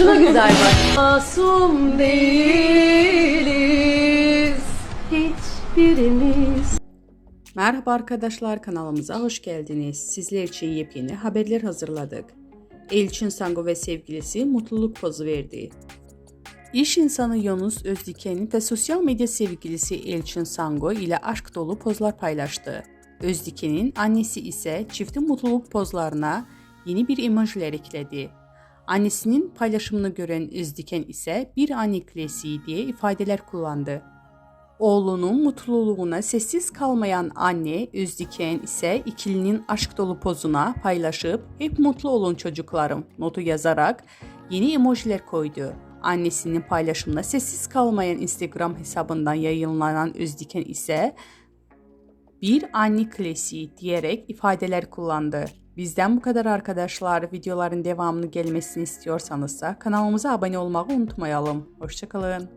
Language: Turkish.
Şuna güzel bak. Masum değiliz hiçbirimiz. Merhaba arkadaşlar kanalımıza hoş geldiniz. Sizler için yepyeni haberler hazırladık. Elçin Sango ve sevgilisi mutluluk pozu verdi. İş insanı Yunus Özdiken ve sosyal medya sevgilisi Elçin Sango ile aşk dolu pozlar paylaştı. Özdiken'in annesi ise çiftin mutluluk pozlarına yeni bir emojiler ekledi. Annesinin paylaşımını gören Özdiken ise bir anne klasiği diye ifadeler kullandı. Oğlunun mutluluğuna sessiz kalmayan anne Özdiken ise ikilinin aşk dolu pozuna paylaşıp hep mutlu olun çocuklarım notu yazarak yeni emojiler koydu. Annesinin paylaşımına sessiz kalmayan Instagram hesabından yayınlanan Özdiken ise bir anne klasiği diyerek ifadeler kullandı. Bizden bu kadar arkadaşlar. Videoların devamını gelmesini istiyorsanız da kanalımıza abone olmayı unutmayalım. Hoşçakalın.